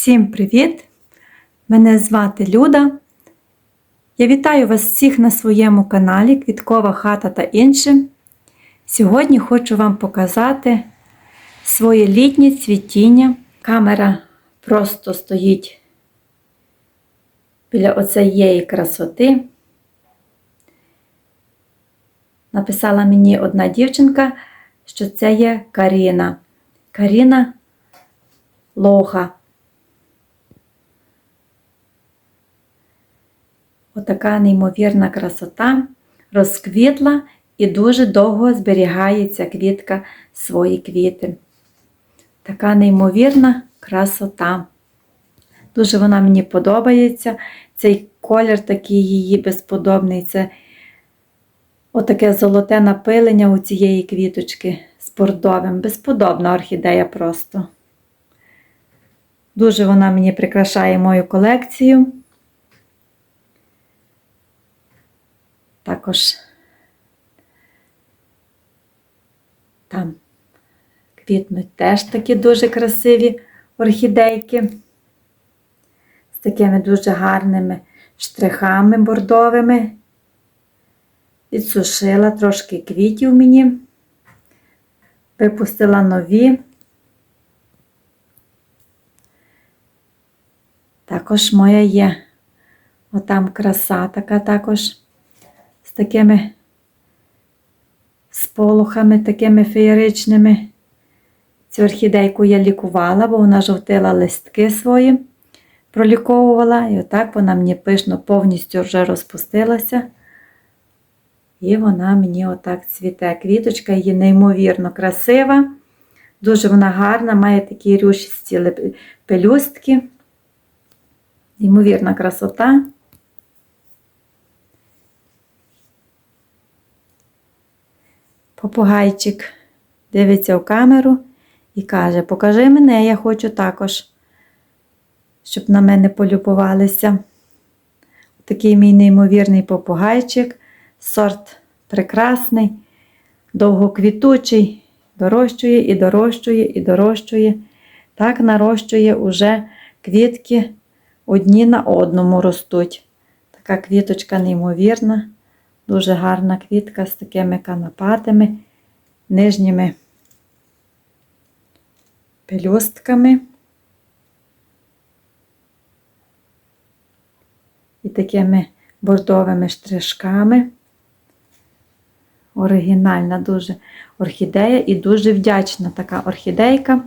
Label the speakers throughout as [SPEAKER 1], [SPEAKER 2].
[SPEAKER 1] Всім привіт! Мене звати Люда. Я вітаю вас всіх на своєму каналі Квіткова хата та інше. Сьогодні хочу вам показати своє літнє цвітіння. Камера просто стоїть біля оцеєї красоти. Написала мені одна дівчинка, що це є Каріна. Каріна Лоха. Отака неймовірна красота розквітла і дуже довго зберігає ця квітка свої квіти. Така неймовірна красота. Дуже вона мені подобається. Цей колір такий її безподобний. Це отаке золоте напилення у цієї квіточки з бордовим. Безподобна орхідея просто. Дуже вона мені прикрашає мою колекцію. Також там квітнуть теж такі дуже красиві орхідейки з такими дуже гарними штрихами бордовими. Відсушила трошки квітів мені, випустила нові. Також моя є. Отам краса така також такими сполохами, такими феєричними. Цю орхідейку я лікувала, бо вона жовтила листки свої, проліковувала, і отак вона мені пишно повністю вже розпустилася. І вона мені отак цвіте. Квіточка її неймовірно красива, дуже вона гарна, має такі рюшисті пелюстки. Неймовірна красота. Попугайчик дивиться в камеру і каже: Покажи мене, я хочу також, щоб на мене полюбувалися. Такий мій неймовірний попугайчик, сорт прекрасний, довгоквітучий, дорощує і дорощує, і дорощує. Так нарощує уже квітки одні на одному ростуть. Така квіточка неймовірна. Дуже гарна квітка з такими канапатами, нижніми пелюстками. І такими бордовими штришками. Оригінальна дуже орхідея і дуже вдячна така орхідейка.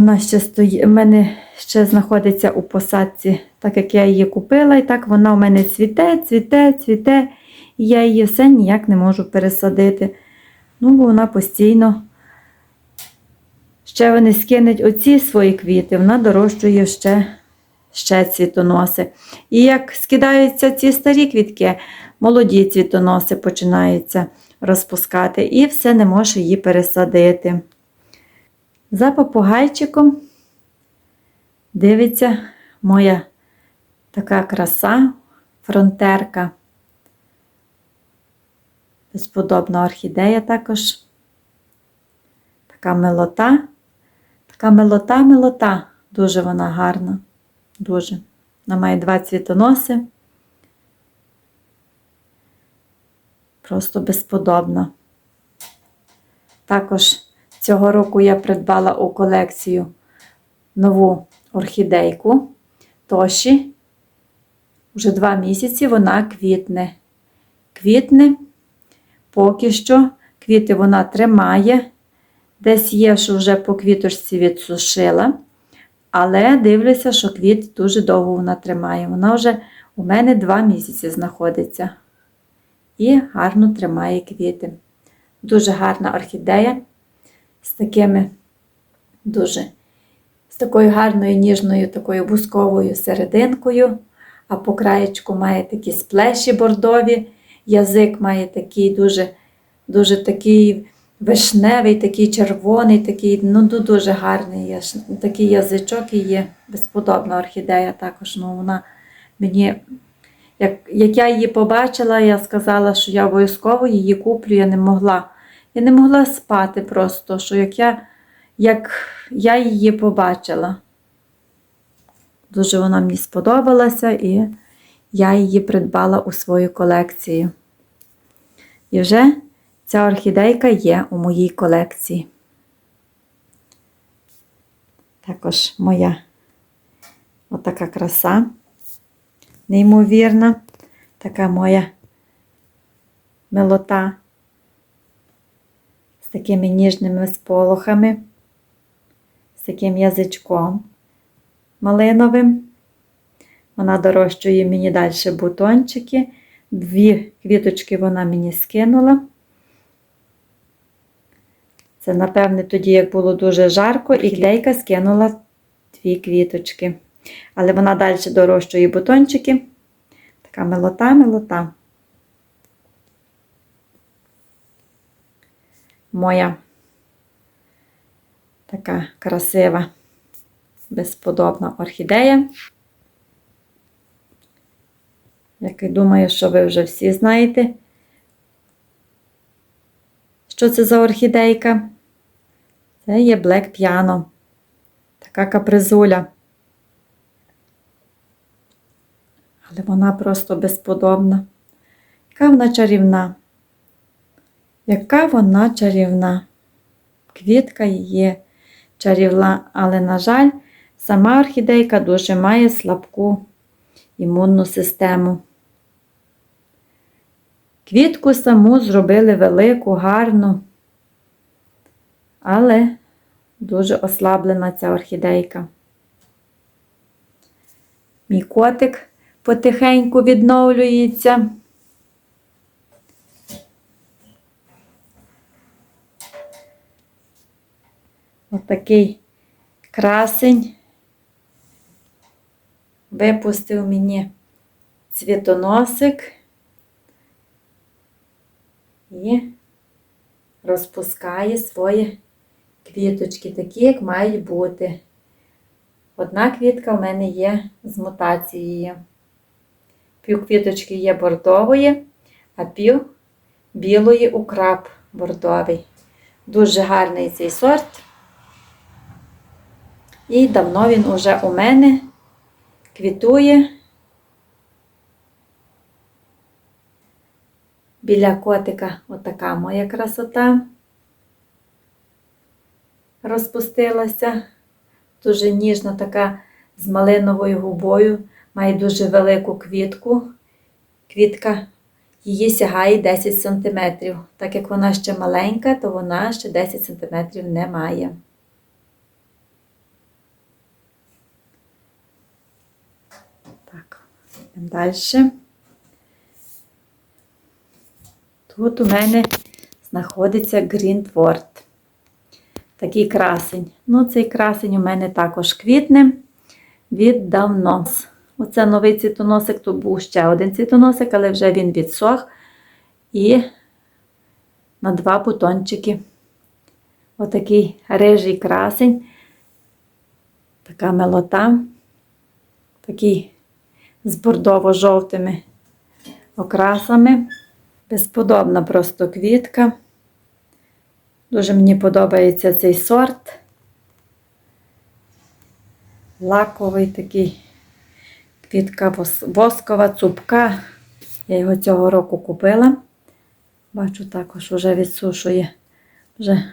[SPEAKER 1] Вона ще стоїть, в мене ще знаходиться у посадці, так як я її купила, і так вона у мене цвіте, цвіте, цвіте, і я її все ніяк не можу пересадити. Ну, бо вона постійно ще вони скинуть оці свої квіти, вона дорощує ще, ще цвітоноси. І як скидаються ці старі квітки, молоді цвітоноси починаються розпускати, і все не може її пересадити. За попугайчиком дивиться моя така краса, фронтерка. Безподобна орхідея також. Така милота, така милота-милота. Дуже вона гарна. Дуже. Вона має два цвітоноси. Просто безподобна. Також Цього року я придбала у колекцію нову орхідейку Тоші. Вже два місяці вона квітне. Квітне, поки що квіти вона тримає. Десь є, що вже по квіточці відсушила. Але дивлюся, що квіт дуже довго вона тримає. Вона вже у мене два місяці знаходиться. І гарно тримає квіти. Дуже гарна орхідея з такими дуже, з такою гарною ніжною, такою бусковою серединкою, а по краєчку має такі сплеші бордові, язик має такий дуже дуже такий вишневий, такий червоний, такий, ну дуже гарний такий язичок і є безподобна орхідея також. ну вона мені як як я її побачила, я сказала, що я обов'язково її куплю, я не могла. Я не могла спати просто, що як я як я її побачила. Дуже вона мені сподобалася, і я її придбала у свою колекцію. І вже ця орхідейка є у моїй колекції. Також моя отака краса, неймовірна, така моя милота з такими ніжними сполохами, з таким язичком малиновим. Вона дорощує мені далі бутончики. Дві квіточки вона мені скинула. Це, напевне, тоді, як було дуже жарко, і клейка скинула дві квіточки. Але вона далі дорощує бутончики. Така милота-милота. Моя така красива, безподобна орхідея. Як і думаю, що ви вже всі знаєте, що це за орхідейка? Це є Black Piano. Така капризуля. Але вона просто безподобна. Яка вона чарівна. Яка вона чарівна. Квітка її чарівна, але, на жаль, сама орхідейка дуже має слабку імунну систему. Квітку саму зробили велику, гарну, але дуже ослаблена ця орхідейка. Мій котик потихеньку відновлюється. Отакий красень випустив мені цвітоносик і розпускає свої квіточки, такі, як мають бути. Одна квітка в мене є з мутацією. Пів квіточки є бордової, а пів білої украб бордовий. Дуже гарний цей сорт. І давно він уже у мене квітує. Біля котика отака моя красота розпустилася. Дуже ніжна така з малиновою губою, має дуже велику квітку. Квітка її сягає 10 см. Так як вона ще маленька, то вона ще 10 см не має. Так, далі. Тут у мене знаходиться Грінтворд. Такий красень. Ну, цей красень у мене також квітне віддавно. Оце новий цвітоносик, тут був ще один цвітоносик, але вже він відсох. І на два бутончики. Отакий рижий красень. Така милота. Такий з бордово-жовтими окрасами. Безподобна просто квітка. Дуже мені подобається цей сорт. Лаковий такий квітка воскова, цупка. Я його цього року купила. Бачу, також вже відсушує вже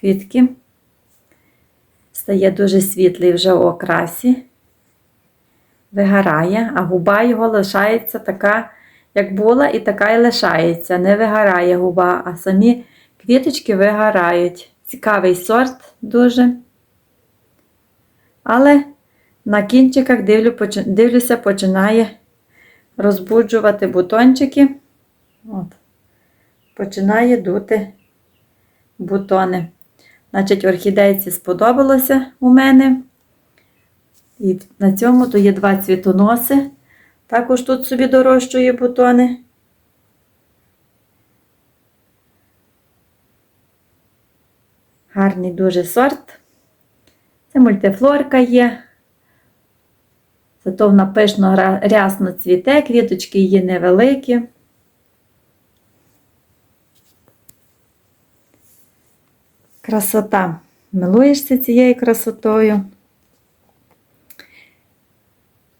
[SPEAKER 1] квітки. Стає дуже світлий вже у окрасі, вигорає, а губа його лишається така, як була, і така і лишається. Не вигорає губа, а самі квіточки вигорають. Цікавий сорт дуже. Але на кінчиках дивлю, дивлюся, починає розбуджувати бутончики. От. Починає дути бутони. Значить, орхідейці сподобалося у мене. І на цьому то є два цвітоноси. Також тут собі дорощує бутони. Гарний дуже сорт. Це мультифлорка є. Зато вона пишно рясно цвіте, квіточки її невеликі. Красота. Милуєшся цією красотою.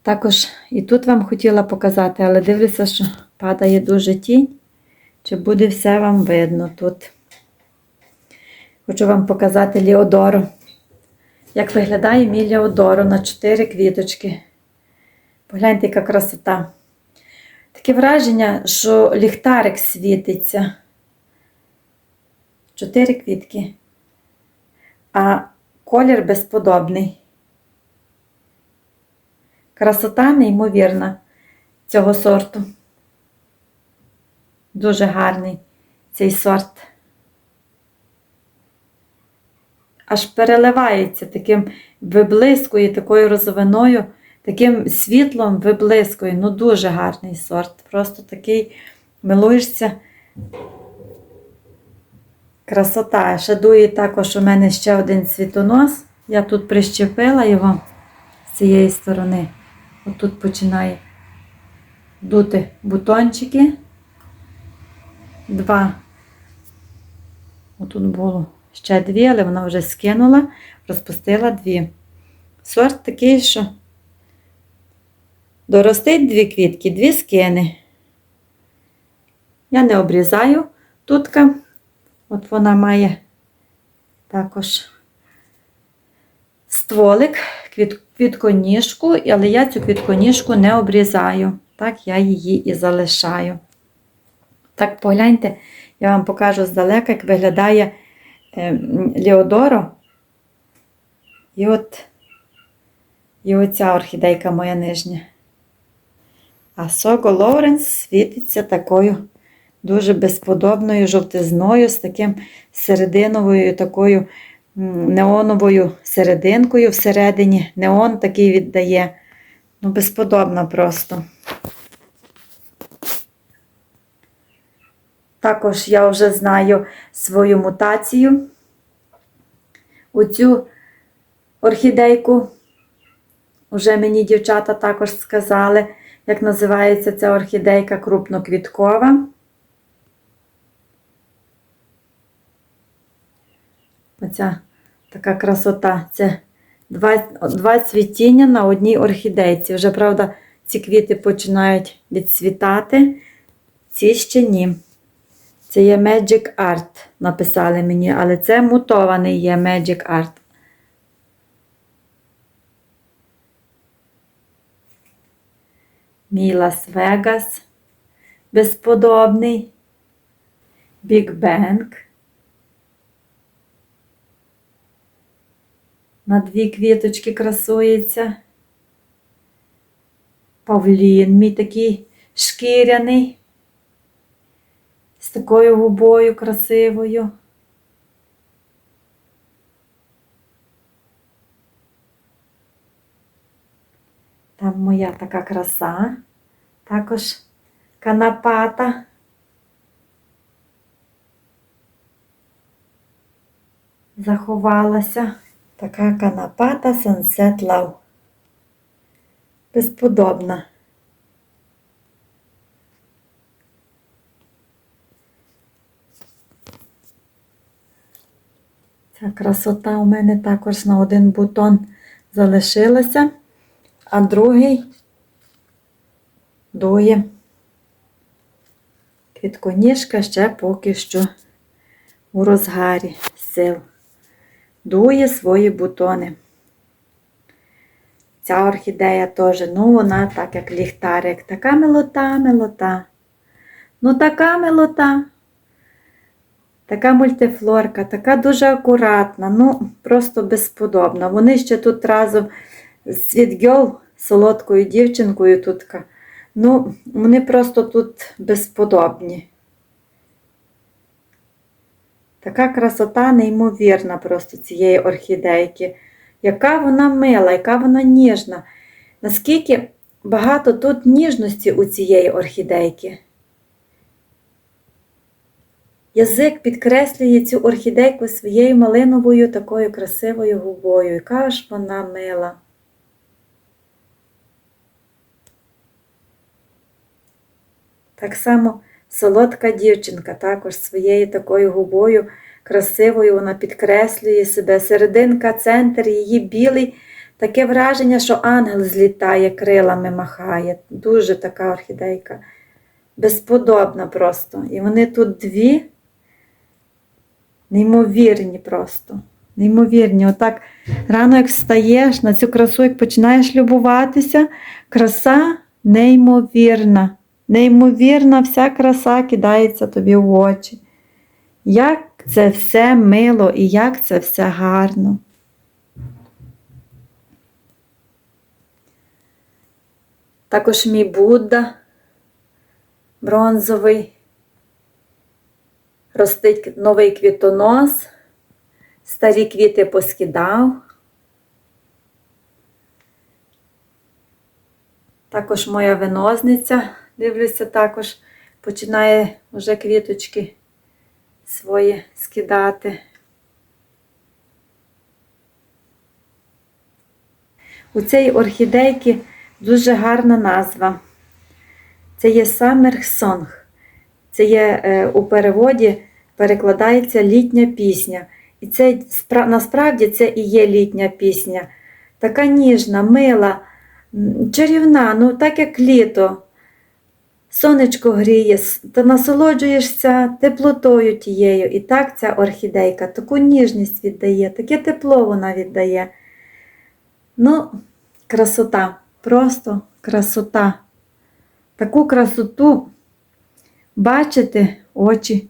[SPEAKER 1] Також і тут вам хотіла показати, але дивлюся, що падає дуже тінь. Чи буде все вам видно тут? Хочу вам показати Ліодору. Як виглядає мій Ліодоро на 4 квіточки. Погляньте, яка красота. Таке враження, що ліхтарик світиться. Чотири квітки. А колір безподобний. Красота неймовірна цього сорту. Дуже гарний цей сорт. Аж переливається таким виблискує, такою розовиною, таким світлом виблискує. Ну, дуже гарний сорт. Просто такий милуєшся. Красота. Ще дує також у мене ще один цвітонос. Я тут прищепила його з цієї сторони. Отут починає дути бутончики. Два. Отут було ще дві, але вона вже скинула, розпустила дві. Сорт такий, що доростить дві квітки, дві скини. Я не обрізаю тутка. От вона має також стволик, квіт, квітконіжку, але я цю квітконіжку не обрізаю. Так, я її і залишаю. Так, погляньте, я вам покажу здалека, як виглядає е, Леодоро. І от і оця орхідейка моя нижня. А Сого Лоуренс світиться такою дуже безподобною жовтизною, з таким серединовою такою неоновою серединкою всередині. Неон такий віддає. Ну, безподобно просто. Також я вже знаю свою мутацію. Оцю орхідейку. Уже мені дівчата також сказали, як називається ця орхідейка крупноквіткова. Оця така красота. Це два, два цвітіння на одній орхідейці. Вже, правда, ці квіти починають відцвітати, ці ще ні. Це є Magic Art, написали мені, але це мутований є Magic Art. Мій Лас-Вегас. Безподобний. Big Bang. На дві квіточки красується. Павлін мій такий шкіряний, з такою губою красивою. Там моя така краса, також канапата. Заховалася. Така канапата Sunset Love. Безподобна. Ця красота у мене також на один бутон залишилася, а другий дує. Квітконіжка ще поки що у розгарі сил дує свої бутони. Ця орхідея теж, ну, вона так, як ліхтарик, така милота, милота. Ну, така милота. Така мультифлорка, така дуже акуратна, ну, просто безподобна. Вони ще тут разом з Світгьол, солодкою дівчинкою тутка. Ну, вони просто тут безподобні. Така красота неймовірна просто цієї орхідейки. Яка вона мила, яка вона ніжна. Наскільки багато тут ніжності у цієї орхідейки. Язик підкреслює цю орхідейку своєю малиновою такою красивою губою. Яка ж вона мила. Так само солодка дівчинка також своєю такою губою красивою, вона підкреслює себе. Серединка, центр, її білий. Таке враження, що ангел злітає, крилами махає. Дуже така орхідейка. Безподобна просто. І вони тут дві неймовірні просто. Неймовірні. Отак рано, як встаєш на цю красу, як починаєш любуватися, краса неймовірна. Неймовірна, вся краса кидається тобі в очі. Як це все мило і як це все гарно. Також мій Будда бронзовий. Ростить новий квітонос. Старі квіти поскидав. Також моя винозниця, дивлюся, також починає вже квіточки свої скидати. У цієї орхідейки дуже гарна назва. Це є Summer Song. Це є е, у переводі перекладається літня пісня. І це насправді це і є літня пісня. Така ніжна, мила, чарівна, ну так як літо. Сонечко гріє, та насолоджуєшся теплотою тією. І так ця орхідейка таку ніжність віддає, таке тепло вона віддає. Ну, красота, просто красота. Таку красоту бачити очі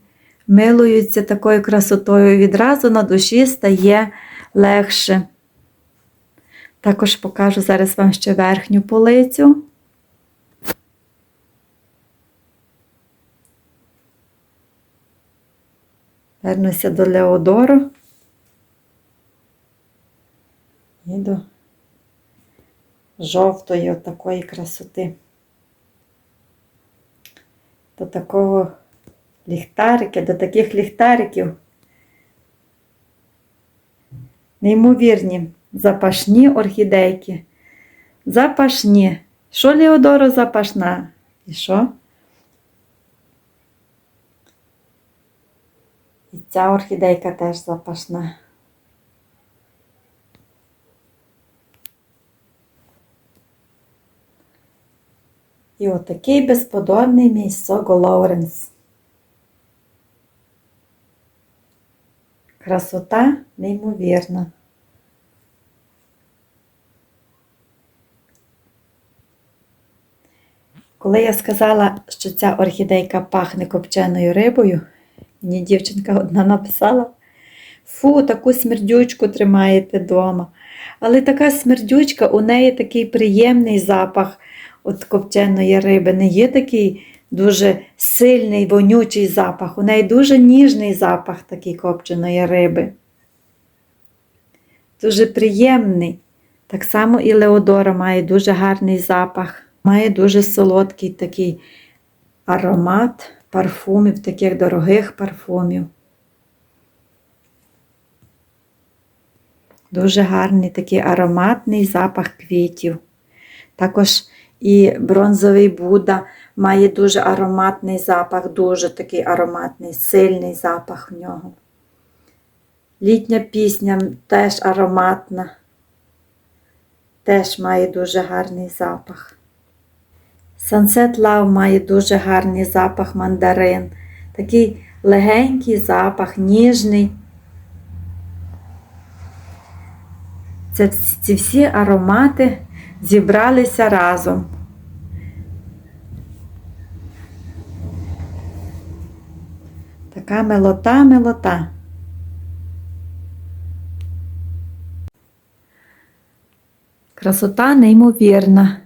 [SPEAKER 1] милуються такою красотою, відразу на душі стає легше. Також покажу зараз вам ще верхню полицю. Вернуся до Леодору. І до жовтої такої красоти. До такого ліхтарики, до таких ліхтариків. Неймовірні, запашні орхідейки. Запашні. Що Леодоро запашна? І що? Ця орхідейка теж запашна. І отакий безподобний мій Сого Лоуренс. Красота неймовірна. Коли я сказала, що ця орхідейка пахне копченою рибою, мені дівчинка одна написала: Фу, таку смердючку тримаєте вдома. Але така смердючка, у неї такий приємний запах от копченої риби. Не є такий дуже сильний, вонючий запах. У неї дуже ніжний запах такий копченої риби. Дуже приємний. Так само і Леодора має дуже гарний запах, має дуже солодкий такий аромат парфумів, таких дорогих парфумів. Дуже гарний такий ароматний запах квітів. Також і бронзовий Будда має дуже ароматний запах, дуже такий ароматний, сильний запах в нього. Літня пісня теж ароматна, теж має дуже гарний запах. Sunset Love має дуже гарний запах мандарин. Такий легенький запах, ніжний. Це, ці всі аромати зібралися разом. Така милота, милота. Красота неймовірна.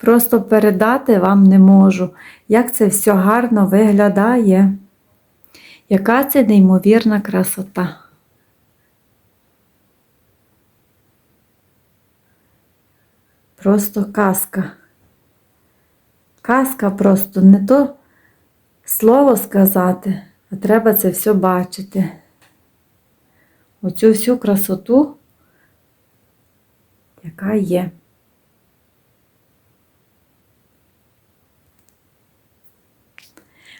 [SPEAKER 1] Просто передати вам не можу, як це все гарно виглядає. Яка це неймовірна красота. Просто казка. Казка просто не то слово сказати, а треба це все бачити. Оцю всю красоту, яка є.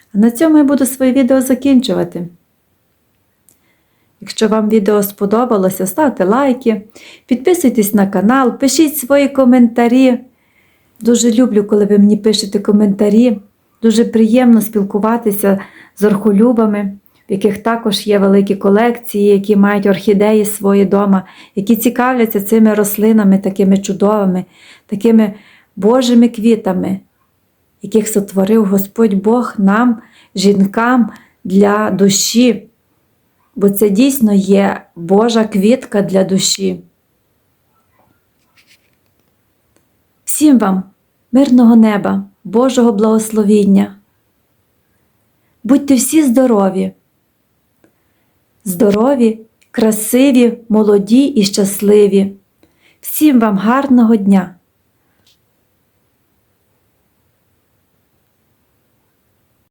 [SPEAKER 1] А на цьому я буду своє відео закінчувати. Якщо вам відео сподобалося, ставте лайки, підписуйтесь на канал, пишіть свої коментарі. Дуже люблю, коли ви мені пишете коментарі. Дуже приємно спілкуватися з орхолюбами, в яких також є великі колекції, які мають орхідеї свої дома, які цікавляться цими рослинами, такими чудовими, такими Божими квітами, яких сотворив Господь Бог нам, жінкам для душі. Бо це дійсно є Божа квітка для душі. Всім вам мирного неба, Божого благословіння. Будьте всі здорові, здорові, красиві, молоді і щасливі. Всім вам гарного дня!